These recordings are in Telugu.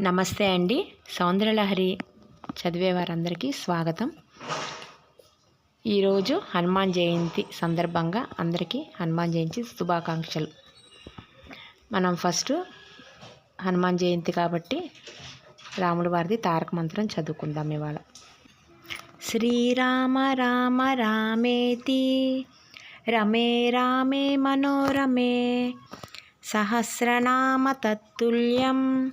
నమస్తే అండి. సౌందర్యలహరి చదివే వారందరికీ స్వాగతం. ఈరోజు హనుమాన్ జయంతి సందర్భంగా అందరికీ హనుమాన్ జయంతి శుభాకాంక్షలు. మనం ఫస్ట్ హనుమాన్ జయంతి కాబట్టి రాముడి వారిది తారక మంత్రం చదువుకుందాం ఇవాళ. శ్రీరామ రామ రామేతి రమే రామే మనోరమే సహస్రనామ తత్తుల్యం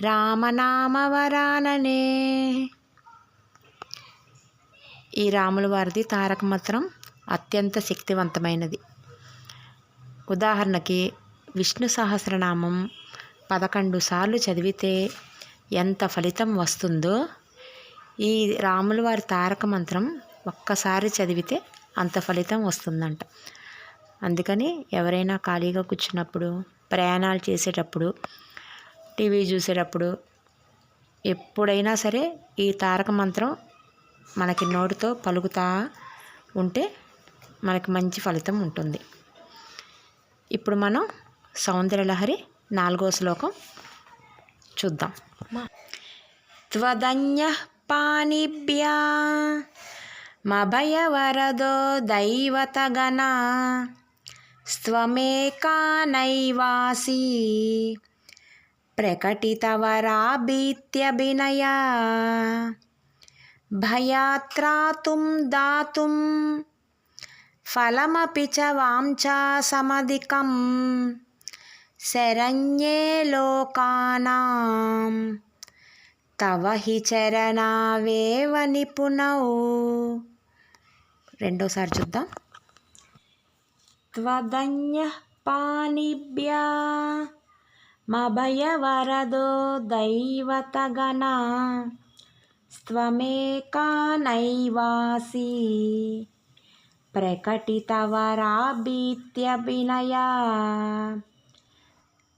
రామనామవరాననే. ఈ రాముల వారిది తారక మంత్రం అత్యంత శక్తివంతమైనది. ఉదాహరణకి విష్ణు సహస్రనామం పదకొండు సార్లు చదివితే ఎంత ఫలితం వస్తుందో ఈ రాముల వారి తారక మంత్రం ఒక్కసారి చదివితే అంత ఫలితం వస్తుందంట. అందుకని ఎవరైనా ఖాళీగా కూర్చున్నప్పుడు ప్రయాణాలు చేసేటప్పుడు టీవీ చూసేటప్పుడు ఎప్పుడైనా సరే ఈ తారక మంత్రం మనకి నోటితో పలుకుతా ఉంటే మనకి మంచి ఫలితం ఉంటుంది. ఇప్పుడు మనం సౌందర్యలహరి నాలుగో శ్లోకం చూద్దాం. త్వదన్య పాణిభ్యా మభయవరదో దైవతగణ స్త్వమేకా నైవాసి ప్రకటితవరాభీత్యభినయా భయాత్రాతుం దాతుం ఫలమపి చ వాంఛా సమధికం శరణ్యే లోకానాం తవ హి చరణావేవ నిపుణౌ రెండోసారి చూద్దాం। త్వదన్య పాణిభ్యా। మభయవరదో దైవతగణ స్వమేకానైవాసి. ప్రకటితవరాభీత్యభినయా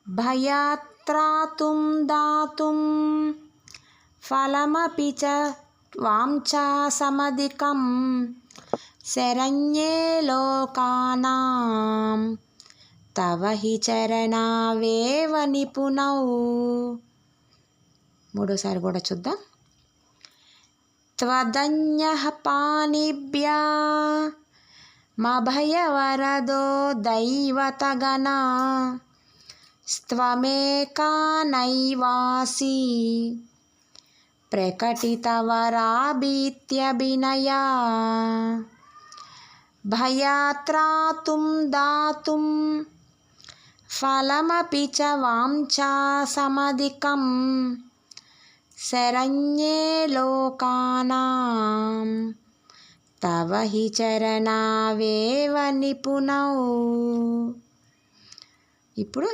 భయాత్రాతుం దాతుం ఫలమపి చ వాంఛాసమధికం శరణ్యే లోకానాం. తవ హి చరణావేవ నిపుణౌ. మూడోసారి కూడా చూద్దాం. త్వదన్య పాణిభ్యా. మభయవరదో దైవతగణ స్త్వమేకానైవాసి. ప్రకటితవరాభీత్యభినయా. భయాత్రాతుం దాతుం ఫలమపి చ శరణ్యే లోకానాం. తవ హి చరణావేవ నిపుణౌ. ఇప్పుడు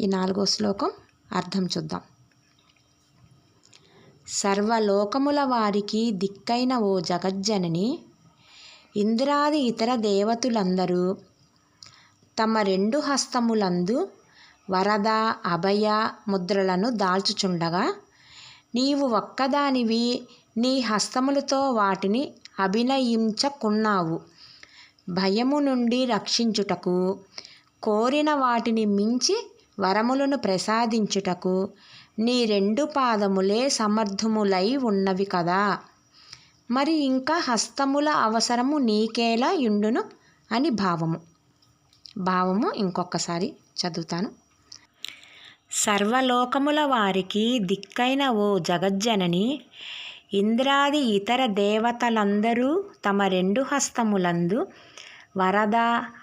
ఈ నాలుగో శ్లోకం అర్థం చూద్దాం. సర్వలోకముల వారికి దిక్కైన ఓ జగజ్జనని ఇంద్రాది ఇతర దేవతులందరూ తమ రెండు హస్తములందు వరద అభయ ముద్రలను దాల్చుచుండగా నీవు ఒక్కదానివి నీ హస్తములతో వాటిని అభినయించకున్నావు. భయము నుండి రక్షించుటకు కోరిన వాటిని మించి వరములను ప్రసాదించుటకు నీ రెండు పాదములే సమర్థములై ఉన్నవి కదా. మరి ఇంకా హస్తముల అవసరము నీకేలా ఇండును అని భావము. భావము ఇంకొకసారి చదువుతాను. సర్వలోకముల వారికి దిక్కైన ఓ జగజ్జనని ఇంద్రాది ఇతర దేవతలందరూ తమ రెండు హస్తములందు వరద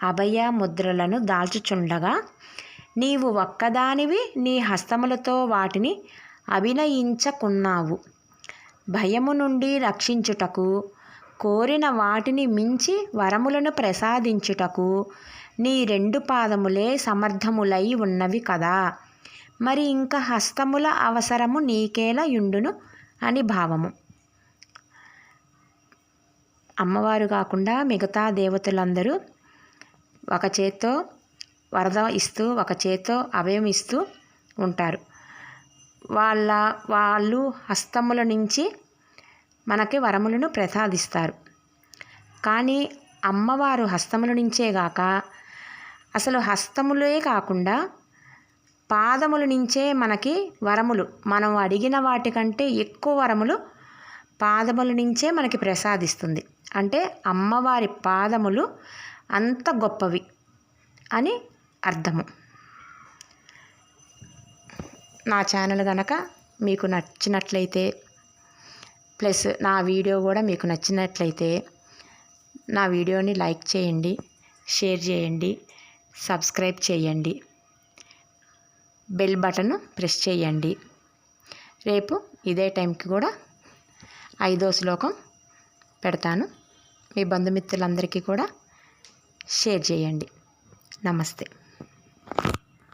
అభయ ముద్రలను దాల్చుచుండగా నీవు ఒక్కదానివి నీ హస్తములతో వాటిని అభినయించకున్నావు. భయము నుండి రక్షించుటకు కోరిన వాటిని మించి వరములను ప్రసాదించుటకు నీ రెండు పాదములే సమర్థములై ఉన్నవి కదా. మరి ఇంకా హస్తముల అవసరము నీకేలా యుండును? అని భావము. అమ్మవారు కాకుండా మిగతా దేవతలందరూ ఒక చేత్తో వరద ఇస్తూ ఒక చేత్తో అభయం ఇస్తూ ఉంటారు. వాళ్ళ వాళ్ళు హస్తముల నుంచి మనకి వరములను ప్రసాదిస్తారు. కానీ అమ్మవారు హస్తముల నుంచే గాక అసలు హస్తములే కాకుండా పాదముల నుంచే మనకి వరములు. మనం అడిగిన వాటికంటే ఎక్కువ వరములు పాదముల నుంచే మనకి ప్రసాదిస్తుంది. అంటే అమ్మవారి పాదములు అంత గొప్పవి అని అర్థము. నా ఛానల్ కనుక మీకు నచ్చినట్లయితే ప్లస్ నా వీడియో కూడా మీకు నచ్చినట్లయితే నా వీడియోని లైక్ చేయండి షేర్ చేయండి. సబ్స్క్రైబ్ చేయండి. బెల్ బటన్ ప్రెస్ చేయండి. రేపు ఇదే టైంకి కూడా ఐదో శ్లోకం పెడతాను. మీ బంధుమిత్రులందరికీ కూడా షేర్ చేయండి. నమస్తే.